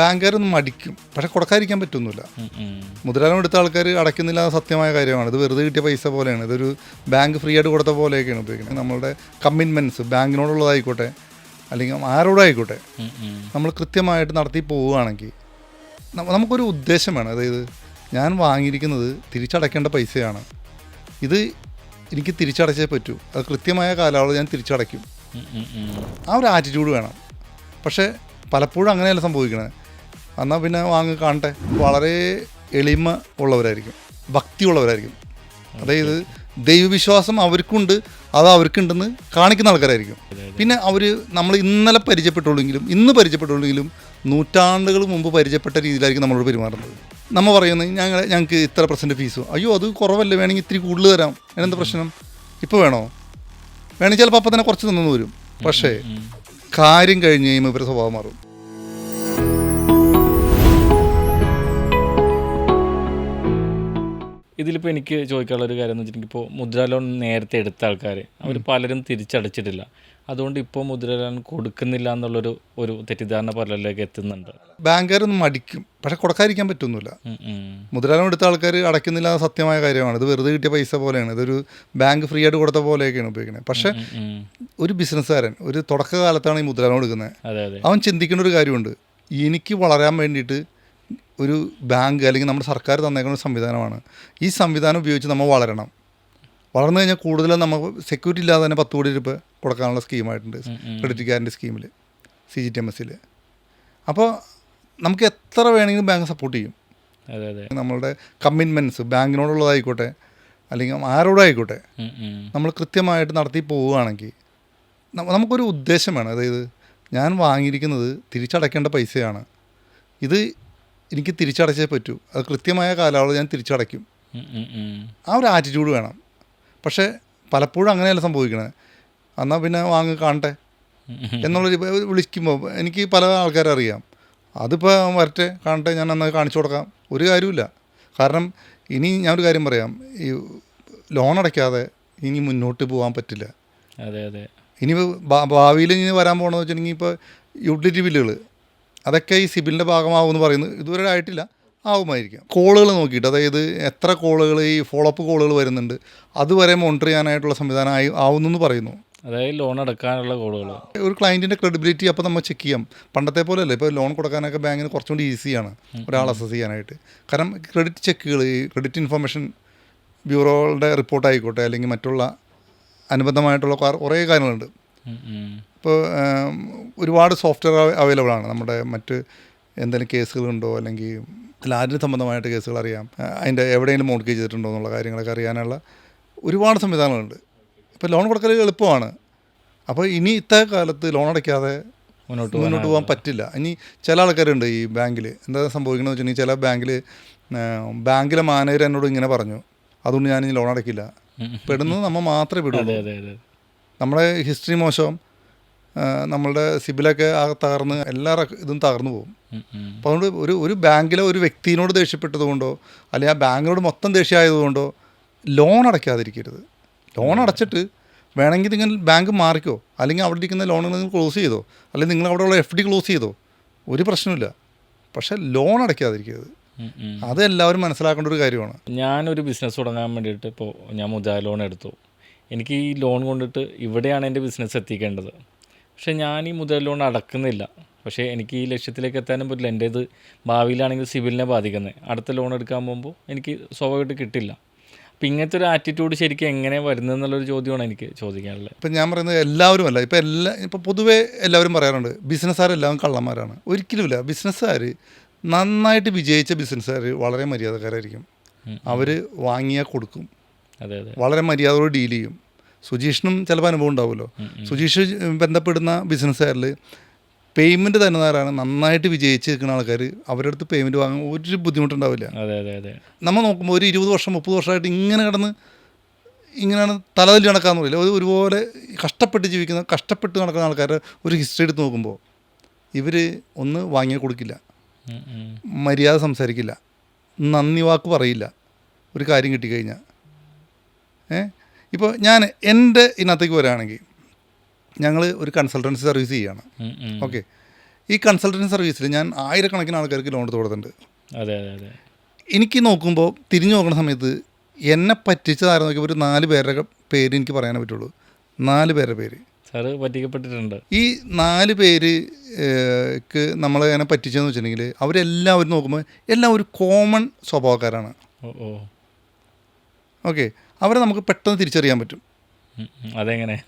ബാങ്കുകാരൊന്നും മടിക്കും. പക്ഷെ കൊടുക്കാതിരിക്കാൻ പറ്റുന്നില്ല മുതലാളം എടുത്ത ആൾക്കാർ അടയ്ക്കുന്നില്ല സത്യമായ കാര്യമാണ്. ഇത് വെറുതെ കിട്ടിയ പൈസ പോലെയാണ്. ഇതൊരു ബാങ്ക് ഫ്രീ ആയിട്ട് കൊടുത്ത പോലെയൊക്കെയാണ് ഉപയോഗിക്കുന്നത്. നമ്മളുടെ കമ്മിറ്റ്മെന്റ്സ് ബാങ്കിനോടുള്ളതായിക്കോട്ടെ അല്ലെങ്കിൽ ആരോടായിക്കോട്ടെ നമ്മൾ കൃത്യമായിട്ട് നടത്തി പോവുകയാണെങ്കിൽ നമുക്കൊരു ഉദ്ദേശം വേണം. അതായത് ഞാൻ വാങ്ങിയിരിക്കുന്നത് തിരിച്ചടയ്ക്കേണ്ട പൈസയാണ്. ഇത് എനിക്ക് തിരിച്ചടച്ചേ പറ്റൂ. അത് കൃത്യമായ കാലാവധി ഞാൻ തിരിച്ചടയ്ക്കും. ആ ഒരു ആറ്റിറ്റ്യൂഡ് വേണം. പക്ഷേ പലപ്പോഴും അങ്ങനെയല്ല സംഭവിക്കണത്. എന്നാൽ പിന്നെ വാങ്ങി കാണട്ടെ. വളരെ എളിമ ഉള്ളവരായിരിക്കും. ഭക്തി ഉള്ളവരായിരിക്കും അതായത് ദൈവവിശ്വാസം അവർക്കുണ്ട് അത് അവർക്കുണ്ടെന്ന് കാണിക്കുന്ന ആൾക്കാരായിരിക്കും. പിന്നെ അവർ നമ്മൾ ഇന്നലെ പരിചയപ്പെട്ടുള്ളെങ്കിലും ഇന്ന് പരിചയപ്പെട്ടുള്ളെങ്കിലും നൂറ്റാണ്ടുകൾ മുമ്പ് പരിചയപ്പെട്ട രീതിയിലായിരിക്കും നമ്മളോട് പെരുമാറുന്നത്. നമ്മൾ പറയുന്നത് ഞങ്ങൾ ഞങ്ങൾക്ക് ഇത്ര പെർസെന്റ് ഫീസ്. അയ്യോ അത് കുറവല്ലേ വേണമെങ്കിൽ ഇത്തിരി കൂടുതൽ തരാം. അതിനെന്താ പ്രശ്നം? ഇപ്പോൾ വേണോ? വേണമെങ്കിൽ ചിലപ്പോൾ അപ്പം തന്നെ കുറച്ച് തന്നു വരും. പക്ഷേ കാര്യം കഴിഞ്ഞ് കഴിയുമ്പോൾ ഇവരുടെ സ്വഭാവം മാറും. ഇതിലിപ്പോൾ എനിക്ക് ചോദിക്കാനുള്ള ഒരു കാര്യം എന്ന് വെച്ചിട്ടുണ്ടെങ്കിൽ ഇപ്പോൾ മുദ്ര ലോൺ നേരത്തെ എടുത്ത ആൾക്കാർ അവർ പലരും തിരിച്ചടച്ചിട്ടില്ല. അതുകൊണ്ട് ഇപ്പോൾ മുദ്ര ലോൺ കൊടുക്കുന്നില്ല എന്നുള്ളൊരു ഒരു തെറ്റിദ്ധാരണ പലരിലേക്ക് എത്തുന്നുണ്ട്. ബാങ്കുകാരൊന്നും മടിക്കും. പക്ഷെ കൊടുക്കാതിരിക്കാൻ പറ്റുന്നില്ല മുദ്രാ ലോൺ എടുത്ത ആൾക്കാർ അടയ്ക്കുന്നില്ല എന്ന സത്യമായ കാര്യമാണ്. ഇത് വെറുതെ കിട്ടിയ പൈസ പോലെയാണ്. ഇതൊരു ബാങ്ക് ഫ്രീ ആയിട്ട് കൊടുത്ത പോലെയൊക്കെയാണ് ഉപയോഗിക്കുന്നത്. പക്ഷേ. ഒരു ബിസിനസ്സുകാരൻ ഒരു തുടക്കകാലത്താണ് ഈ മുതലാളം എടുക്കുന്നത്. അതെ അതെ. അവൻ ചിന്തിക്കുന്ന ഒരു കാര്യമുണ്ട്. എനിക്ക് വളരാൻ വേണ്ടിയിട്ട് ഒരു ബാങ്ക് അല്ലെങ്കിൽ നമ്മുടെ സർക്കാർ തന്നേക്കുന്ന ഒരു സംവിധാനമാണ്. ഈ സംവിധാനം ഉപയോഗിച്ച് നമ്മൾ വളരണം. വളർന്നു കഴിഞ്ഞാൽ കൂടുതലും നമുക്ക് സെക്യൂരിറ്റി ഇല്ലാതെ തന്നെ പത്ത് കോടി രൂപ കൊടുക്കാനുള്ള സ്കീമായിട്ടുണ്ട് ക്രെഡിറ്റ് കാർഡിന്റെ സ്കീമിൽ സി ജി ടി എം എസ്സിൽ അപ്പോൾ നമുക്ക് എത്ര വേണമെങ്കിലും ബാങ്ക് സപ്പോർട്ട് ചെയ്യും. നമ്മളുടെ കമ്മിറ്റ്മെന്റ്സ് ബാങ്കിനോടുള്ളതായിക്കോട്ടെ അല്ലെങ്കിൽ ആരോടായിക്കോട്ടെ. നമ്മൾ കൃത്യമായിട്ട് നടത്തി പോവുകയാണെങ്കിൽ നമുക്കൊരു ഉദ്ദേശം വേണം. അതായത് ഞാൻ വാങ്ങിയിരിക്കുന്നത് തിരിച്ചടയ്ക്കേണ്ട പൈസയാണ്. ഇത് എനിക്ക് തിരിച്ചടച്ചേ പറ്റൂ. അത് കൃത്യമായ കാലാവധി ഞാൻ തിരിച്ചടയ്ക്കും. ആ ഒരു ആറ്റിറ്റ്യൂഡ് വേണം. പക്ഷേ പലപ്പോഴും അങ്ങനെയല്ല സംഭവിക്കണത് എന്നാൽ പിന്നെ വാങ്ങി കാണട്ടെ എന്നുള്ളൊരു വിളിക്കുമ്പോൾ എനിക്ക് പല ആൾക്കാരെ അറിയാം. അതിപ്പോൾ വരട്ടെ കാണട്ടെ ഞാൻ അന്ന് കാണിച്ചു കൊടുക്കാം. ഒരു കാര്യമില്ല കാരണം ഇനി ഞാനൊരു കാര്യം പറയാം. ഈ ലോൺ അടയ്ക്കാതെ ഇനി മുന്നോട്ട് പോകാൻ പറ്റില്ല. അതെ അതെ. ഇനി ഭാവിയിൽ ഇനി വരാൻ പോകണമെന്ന് വെച്ചിട്ടുണ്ടെങ്കിൽ ഇപ്പോൾ യൂട്ടിലിറ്റി ബില്ലുകൾ അതൊക്കെ ഈ സിബിലിന്റെ ഭാഗമാകുമെന്ന് പറയുന്നത് ഇതുവരെ ആയിട്ടില്ല. ആവുമായിരിക്കാം. കോളുകൾ നോക്കിയിട്ട് അതായത് എത്ര കോളുകൾ ഈ ഫോളോ അപ്പ് കോളുകൾ വരുന്നുണ്ട് അതുവരെ മോണിറ്റർ ചെയ്യാനായിട്ടുള്ള സംവിധാനം ആയി ആവുന്നു എന്ന് പറയുന്നു. അതായത് ലോൺ അടക്കാനുള്ള കോളുകൾ. ഒരു ക്ലയന്റിന്റെ ക്രെഡിബിലിറ്റി അപ്പോൾ നമ്മൾ ചെക്ക് ചെയ്യാം. പണ്ടത്തെ പോലെ അല്ല ഇപ്പോൾ ലോൺ കൊടുക്കാനൊക്കെ ബാങ്കിന് കുറച്ചും കൂടി ഈസിയാണ് ഒരാൾ അസസ് ചെയ്യാനായിട്ട്. കാരണം ക്രെഡിറ്റ് ചെക്കുകൾ ഈ ക്രെഡിറ്റ് ഇൻഫർമേഷൻ ബ്യൂറോകളുടെ റിപ്പോർട്ട് ആയിക്കോട്ടെ അല്ലെങ്കിൽ മറ്റുള്ള അനുബന്ധമായിട്ടുള്ള കുറെ- കുറേ കാര്യങ്ങളുണ്ട്. ഇപ്പോൾ ഒരുപാട് സോഫ്റ്റ്വെയർ അവൈലബിൾ ആണ് നമ്മുടെ മറ്റ് എന്തെങ്കിലും കേസുകളുണ്ടോ? അല്ലെങ്കിൽ ലാൻഡിന് സംബന്ധമായിട്ട് കേസുകൾ അറിയാം? അതിന്റെ എവിടെയെങ്കിലും മോഡ്ഗേജ് ചെയ്തിട്ടുണ്ടോ എന്നുള്ള കാര്യങ്ങളൊക്കെ അറിയാനുള്ള ഒരുപാട് സംവിധാനങ്ങളുണ്ട്. ഇപ്പോൾ ലോൺ കൊടുക്കൽ എളുപ്പമാണ്. അപ്പോൾ ഇനി ഇത്ത കാലത്ത് ലോൺ അടയ്ക്കാതെ മുന്നോട്ട് മുന്നോട്ട് പോകാൻ പറ്റില്ല. ഇനി ചില ആൾക്കാരുണ്ട് ഈ ബാങ്കിൽ എന്താ സംഭവിക്കണമെന്ന് വെച്ചിട്ടുണ്ടെങ്കിൽ ചില ബാങ്കിൽ ബാങ്കിലെ മാനേജർ എന്നോട് ഇങ്ങനെ പറഞ്ഞു. അതുകൊണ്ട് ഞാൻ ഇനി ലോൺ അടയ്ക്കില്ല പെടുന്നത് നമ്മൾ മാത്രമേ പെടുള്ളൂ. നമ്മുടെ ഹിസ്റ്ററി മോശം നമ്മളുടെ സിബിലൊക്കെ ആ തകർന്ന് എല്ലാ ഇതും തകർന്നു പോകും. അപ്പോൾ അതുകൊണ്ട് ഒരു ഒരു ബാങ്കിലെ ഒരു വ്യക്തിയോട് ദേഷ്യപ്പെട്ടത് കൊണ്ടോ അല്ലെങ്കിൽ ആ ബാങ്കിനോട് മൊത്തം ദേഷ്യമായതുകൊണ്ടോ ലോൺ അടയ്ക്കാതിരിക്കരുത്. ലോൺ അടച്ചിട്ട് വേണമെങ്കിൽ നിങ്ങൾ ബാങ്ക് മാറിക്കോ അല്ലെങ്കിൽ അവിടെ ഇരിക്കുന്ന ലോണുകൾ നിങ്ങൾ ക്ലോസ് ചെയ്തോ അല്ലെങ്കിൽ നിങ്ങൾ അവിടെയുള്ള എഫ് ഡി ക്ലോസ് ചെയ്തോ ഒരു പ്രശ്നമില്ല പക്ഷേ ലോൺ അടയ്ക്കാതിരിക്കരുത്. അത് എല്ലാവരും മനസ്സിലാക്കേണ്ട ഒരു കാര്യമാണ്. ഞാനൊരു ബിസിനസ് തുടങ്ങാൻ വേണ്ടിയിട്ട് ഇപ്പോൾ ഞാൻ മുദ്ര ലോൺ എടുത്തു. എനിക്ക് ഈ ലോൺ കൊണ്ടിട്ട് ഇവിടെയാണ് എന്റെ ബിസിനസ് എത്തിക്കേണ്ടത്. പക്ഷേ ഞാൻ ഈ മുതൽ ലോൺ അടക്കുന്നില്ല. പക്ഷേ എനിക്ക് ഈ ലക്ഷ്യത്തിലേക്ക് എത്താനും പറ്റില്ല. എന്റെ ഇത് ഭാവിയിലാണെങ്കിൽ സിവിലിനെ ബാധിക്കുന്നത് അടുത്ത ലോൺ എടുക്കാൻ പോകുമ്പോൾ എനിക്ക് സ്വാഭാവികമായിട്ട് കിട്ടില്ല. അപ്പം ഇങ്ങനത്തെ ഒരു ആറ്റിറ്റ്യൂഡ് ശരിക്കും എങ്ങനെ വരുന്നത് എന്നുള്ളൊരു ചോദ്യമാണ് എനിക്ക് ചോദിക്കാനുള്ളത്. ഇപ്പം ഞാൻ പറയുന്നത് എല്ലാവരും അല്ല ഇപ്പം എല്ലാ ഇപ്പോൾ പൊതുവേ എല്ലാവരും പറയാറുണ്ട് ബിസിനസ്സുകാരെല്ലാം കള്ളന്മാരാണ്. ഒരിക്കലുമില്ല. ബിസിനസ്സുകാർ നന്നായിട്ട് വിജയിച്ച ബിസിനസ്സുകാർ വളരെ മര്യാദക്കാരായിരിക്കും. അവർ വാങ്ങിയാൽ കൊടുക്കും. വളരെ മര്യാദയോട് ഡീൽ ചെയ്യും. സുജീഷിനും ചിലപ്പോൾ അനുഭവം ഉണ്ടാവുമല്ലോ. സുജീഷ് ബന്ധപ്പെടുന്ന ബിസിനസ്സുകാരിൽ പേയ്മെന്റ് തരുന്നവരാണ് നന്നായിട്ട് വിജയിച്ച് നിൽക്കുന്ന ആൾക്കാർ അവരുടെ അടുത്ത് പേയ്മെന്റ് വാങ്ങാൻ ഒരു ബുദ്ധിമുട്ടുണ്ടാവില്ല. നമ്മൾ നോക്കുമ്പോൾ ഒരു ഇരുപത് വർഷം മുപ്പത് വർഷമായിട്ട് ഇങ്ങനെ കിടന്ന് ഇങ്ങനെയാണ് തലതല്ലി നടക്കാന്ന് പറയില്ല. ഒരു ഒരുപോലെ കഷ്ടപ്പെട്ട് ജീവിക്കുന്ന കഷ്ടപ്പെട്ട് നടക്കുന്ന ആൾക്കാരെ ഒരു ഹിസ്റ്ററി എടുത്ത് നോക്കുമ്പോൾ ഇവർ ഒന്ന് വാങ്ങി കൊടുക്കില്ല. മര്യാദ സംസാരിക്കില്ല. നന്ദി വാക്ക് പറയില്ല. ഒരു കാര്യം കിട്ടിക്കഴിഞ്ഞാൽ ഇപ്പോൾ ഞാൻ എന്റെ ഇതിനകത്തേക്ക് വരാണെങ്കിൽ ഞങ്ങൾ ഒരു കൺസൾട്ടൻസി സർവീസ് ചെയ്യുകയാണ്. ഓക്കെ ഈ കൺസൾട്ടൻസി സർവീസിൽ ഞാൻ ആയിരക്കണക്കിന് ആൾക്കാർക്ക് ലോൺ കൊടുത്തിട്ടുണ്ട് അതെ അതെ അതെ. എനിക്ക് നോക്കുമ്പോൾ തിരിഞ്ഞു നോക്കുന്ന സമയത്ത് എന്നെ പറ്റിച്ചതായിരുന്നു നോക്കിയപ്പോൾ ഒരു നാല് പേരുടെ പേര് എനിക്ക് പറയാനേ പറ്റുള്ളൂ. നാല് പേരുടെ പേര്. സാറ് പറ്റിക്കപ്പെട്ടിട്ടുണ്ട്. ഈ നാല് പേര് നമ്മളെ എന്നെ പറ്റിച്ചതെന്ന് വെച്ചിട്ടുണ്ടെങ്കിൽ അവരെല്ലാവരും നോക്കുമ്പോൾ എല്ലാം ഒരു കോമൺ സ്വഭാവക്കാരാണ്. ഓ ഓക്കെ അവരെ നമുക്ക് പെട്ടെന്ന് തിരിച്ചറിയാൻ പറ്റും. അതെങ്ങനെ?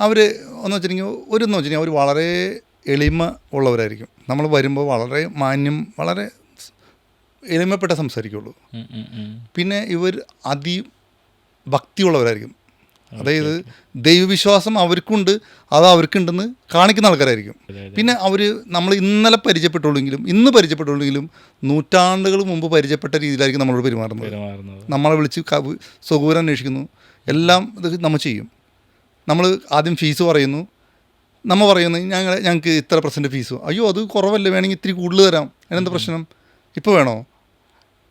അവർ ഒന്ന് വെച്ചിട്ടുണ്ടെങ്കിൽ ഒരു എന്ന് വെച്ചിട്ടുണ്ടെങ്കിൽ അവർ വളരെ എളിമ ഉള്ളവരായിരിക്കും. നമ്മൾ വരുമ്പോൾ വളരെ മാന്യം വളരെ എളിമപ്പെട്ട സംസാരിക്കുള്ളൂ. പിന്നെ ഇവർ അതി ഭക്തിയുള്ളവരായിരിക്കും. അതായത് ദൈവവിശ്വാസം അവർക്കുണ്ട് അത് അവർക്കുണ്ടെന്ന് കാണിക്കുന്ന ആൾക്കാരായിരിക്കും. പിന്നെ അവർ നമ്മൾ ഇന്നലെ പരിചയപ്പെട്ടുള്ളെങ്കിലും ഇന്ന് പരിചയപ്പെട്ടുള്ളെങ്കിലും നൂറ്റാണ്ടുകൾ മുമ്പ് പരിചയപ്പെട്ട രീതിയിലായിരിക്കും നമ്മളോട് പെരുമാറുന്നത്. നമ്മളെ വിളിച്ച് സുഖൂരം അന്വേഷിക്കുന്നു. എല്ലാം ഇത് നമ്മൾ ചെയ്യും. നമ്മൾ ആദ്യം ഫീസ് പറയുന്നു. നമ്മൾ പറയുന്നത് ഞങ്ങൾ ഞങ്ങൾക്ക് ഇത്ര പെർസെന്റ് ഫീസ്. അയ്യോ അത് കുറവല്ലേ വേണമെങ്കിൽ ഇത്തിരി കൂടുതൽ തരാം. അതിനെന്താ പ്രശ്നം? ഇപ്പോൾ വേണോ?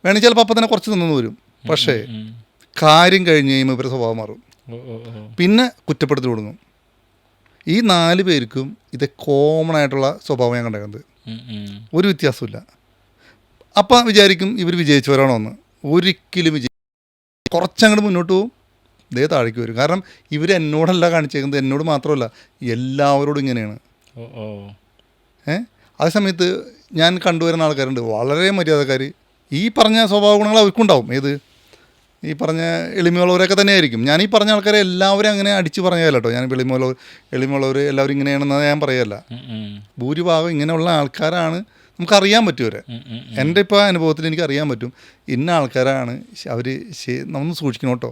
വേണമെങ്കിൽ ചിലപ്പോൾ അപ്പം തന്നെ കുറച്ച് തന്നു വരും. പക്ഷേ കാര്യം കഴിഞ്ഞ് കഴിയുമ്പോൾ ഇവരുടെ സ്വഭാവം മാറും. പിന്നെ കുറ്റപ്പെടുത്തി തുടങ്ങും ഈ നാല് പേർക്കും ഇത് കോമൺ ആയിട്ടുള്ള സ്വഭാവം ഞാൻ കണ്ടേക്കുന്നത്. ഒരു വ്യത്യാസമില്ല അപ്പം വിചാരിക്കും ഇവർ വിജയിച്ചവരാണോ എന്ന് ഒരിക്കലും വിജയി കുറച്ചങ്ങോട്ട് മുന്നോട്ട് പോകും ഇതേ താഴേക്ക് വരും. കാരണം ഇവർ എന്നോടല്ല കാണിച്ചേക്കുന്നത്. എന്നോട് മാത്രമല്ല എല്ലാവരോടും ഇങ്ങനെയാണ്. ഏ? അതേ സമയത്ത് ഞാൻ കണ്ടുവരുന്ന ആൾക്കാരുണ്ട്. വളരെ മര്യാദക്കാർ ഈ പറഞ്ഞ സ്വഭാവ ഗുണങ്ങൾ അവർക്കുണ്ടാവും. ഏത്? ഈ പറഞ്ഞ എളിമയുള്ളവരൊക്കെ തന്നെയായിരിക്കും. ഞാൻ ഈ പറഞ്ഞ ആൾക്കാരെ എല്ലാവരും അങ്ങനെ അടിച്ചു പറഞ്ഞതല്ല കേട്ടോ ഞാൻ എളിമയുള്ളവർ എളിമയുള്ളവർ എല്ലാവരും ഇങ്ങനെയാണെന്ന് ഞാൻ പറയല്ല. ഭൂരിഭാഗം ഇങ്ങനെയുള്ള ആൾക്കാരാണ് നമുക്കറിയാൻ പറ്റും അവരെ ഉം, ഉം, ഉം. എന്റെ ഇപ്പോൾ അനുഭവത്തിൽ എനിക്ക് അറിയാൻ പറ്റും ഇന്ന ആൾക്കാരാണ് അവർ നമ്മൾ സൂക്ഷിക്കണം കേട്ടോ